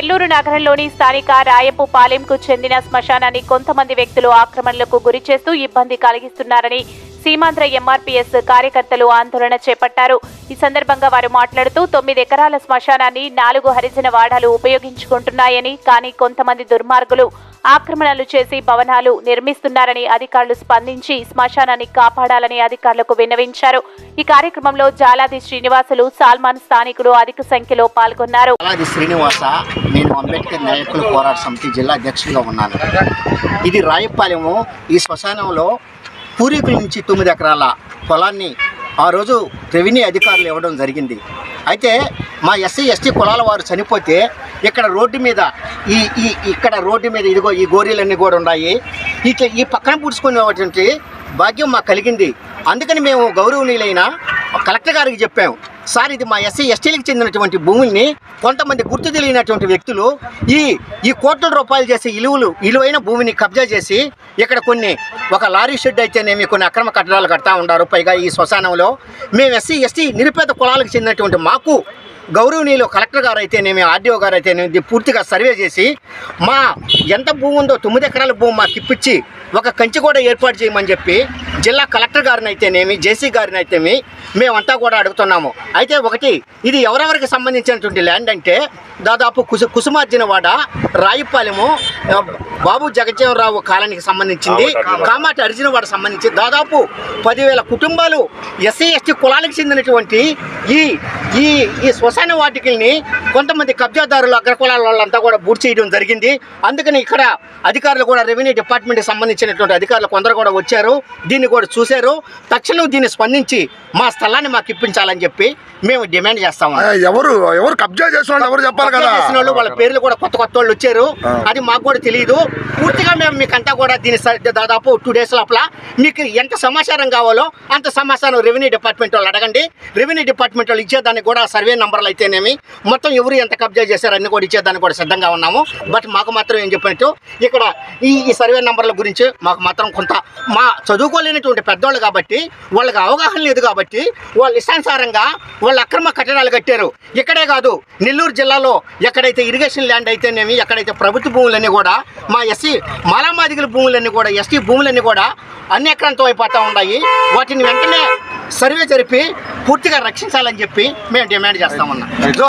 నెల్లూరు నగరంలోని స్థానిక రాయపు పాలెంకు చెందిన శ్మశానాన్ని కొంతమంది వ్యక్తులు ఆక్రమణలకు గురి చేస్తూ ఇబ్బంది కలిగిస్తున్నారని సీమాంధ్ర ఎంఆర్పీఎస్ కార్యకర్తలు ఆందోళన చేపట్టారు. ఈ సందర్భంగా వారు మాట్లాడుతూ తొమ్మిది ఎకరాల శ్మశానాన్ని నాలుగు హరిజన వాడాలు ఉపయోగించుకుంటున్నాయని కానీ కొంతమంది దుర్మార్గులు ఆక్రమణలు చేసి భవనాలు నిర్మిస్తున్నారని అధికారులు స్పందించి శ్మశానాన్ని కాపాడాలని అధికారులకు విన్నవించారు. ఈ కార్యక్రమంలో జాలాది శ్రీనివాసులు సాల్మాన్ స్థానికులు అధిక సంఖ్యలో పాల్గొన్నారు. శ్రీనివాస నేను అంబేద్కర్ నాయకులు పోరాట సమితి జిల్లా అధ్యక్షులుగా ఉన్నాను. ఇది రాయపాలెము ఈ శ్మశానంలో పూర్వీకుల నుంచి తొమ్మిది ఎకరాల పొలాన్ని ఆ రోజు రెవెన్యూ అధికారులు ఇవ్వడం జరిగింది. అయితే మా ఎస్సీ ఎస్టీ కులాల వారు చనిపోతే ఇక్కడ రోడ్డు మీద ఈ ఈ ఇక్కడ రోడ్డు మీద ఇదిగో ఈ గోరీలన్నీ కూడా ఉన్నాయి. ఇట్లా ఈ పక్కన పుడుచుకునేటువంటి భాగ్యం మాకు కలిగింది. అందుకని మేము గౌరవనీయులైన కలెక్టర్ గారికి చెప్పాము సార్ ఇది మా ఎస్సీ ఎస్టీలకు చెందినటువంటి భూముల్ని కొంతమంది గుర్తు తెలియనటువంటి వ్యక్తులు ఈ ఈ కోట్ల రూపాయలు చేసే ఇలువలు ఇలువైన భూమిని కబ్జా చేసి ఇక్కడ కొన్ని ఒక లారీ షెడ్ అయితేనేమి కొన్ని అక్రమ కట్టడాలు కడతా ఉన్నారు. పైగా ఈ శ్మశానంలో మేము ఎస్సీ ఎస్టీ నిరుపేద కులాలకు చెందినటువంటి మాకు గౌరవనీయులు కలెక్టర్ గారు అయితేనేమి ఆర్డీఓ గారు అయితేనేమి పూర్తిగా సర్వే చేసి మా ఎంత భూమి ఉందో తొమ్మిది ఎకరాల భూమి మాకు ఇప్పించి ఒక కంచి కూడా ఏర్పాటు చేయమని చెప్పి జిల్లా కలెక్టర్ గారిని అయితేనేమి జేసీ గారిని అయితేమి మేమంతా కూడా అడుగుతున్నాము. అయితే ఒకటి ఇది ఎవరెవరికి సంబంధించినటువంటి ల్యాండ్ అంటే దాదాపు కుసు కుసుమార్జునవాడ రాయిపాలెము బాబు జగజ్జీవనరావు కాలనీకి సంబంధించింది కామాటి అర్జునవాడ సంబంధించి దాదాపు పదివేల కుటుంబాలు ఎస్సీ ఎస్టీ కులాలకు చెందినటువంటి ఈ ఈ ఈ శ్మశాన వాటికల్ని కొంతమంది కబ్జాదారులు అగ్రకులాల వాళ్ళంతా కూడా బూట్ చేయడం జరిగింది. అందుకని ఇక్కడ అధికారులు కూడా రెవెన్యూ డిపార్ట్మెంట్కి సంబంధించినటువంటి అధికారులు కొందరు కూడా వచ్చారు. దీన్ని కూడా చూశారు. తక్షణం దీన్ని స్పందించి మా స్థలాన్ని మాకు ఇప్పించాలని చెప్పి మేము డిమాండ్ చేస్తాము ఎవరు ఎవరు కబ్జా చేసిన వాళ్ళు ఎవరు చెప్పాలి కదా? చేసిన వాళ్ళు వాళ్ళ పేర్లు కూడా కొత్త కొత్త వాళ్ళు వచ్చారు. అది మాకు కూడా తెలియదు పూర్తిగా మేము మీకంతా కూడా దీని దాదాపు టూ డేస్ లోపల మీకు ఎంత సమాచారం కావాలో అంత సమాచారం రెవెన్యూ డిపార్ట్మెంట్ వాళ్ళు అడగండి. రెవెన్యూ డిపార్ట్మెంట్ వాళ్ళు ఇచ్చేదానికి కూడా సర్వే నంబర్లు అయితేనేమి మొత్తం ఎవరు ఎంత కబ్జా చేశారు అన్ని కూడా ఇచ్చేదానికి కూడా సిద్ధంగా ఉన్నాము. బట్ మాకు మాత్రం ఏం చెప్పినట్టు ఇక్కడ ఈ ఈ సర్వే నంబర్ల గురించి మాకు మాత్రం కొంత మా చదువుకోలేనటువంటి పెద్దవాళ్ళు కాబట్టి వాళ్ళకి అవగాహన లేదు కాబట్టి వాళ్ళు ఇష్టానుసారంగా వాళ్ళు అక్రమ కట్టడాలు కట్టారు. ఇక్కడే కాదు నెల్లూరు జిల్లాలో ఎక్కడైతే ఇరిగేషన్ ల్యాండ్ అయితేనేమి ఎక్కడైతే ప్రభుత్వ భూములన్నీ కూడా మా ఎస్సీ మాలామాదిగల భూములన్నీ కూడా ఎస్టీ భూములన్నీ కూడా అన్యక్రాంతం అయిపోతూ ఉన్నాయి. వాటిని వెంటనే సర్వే జరిపి పూర్తిగా రక్షించాలని చెప్పి మేము డిమాండ్ చేస్తామన్నా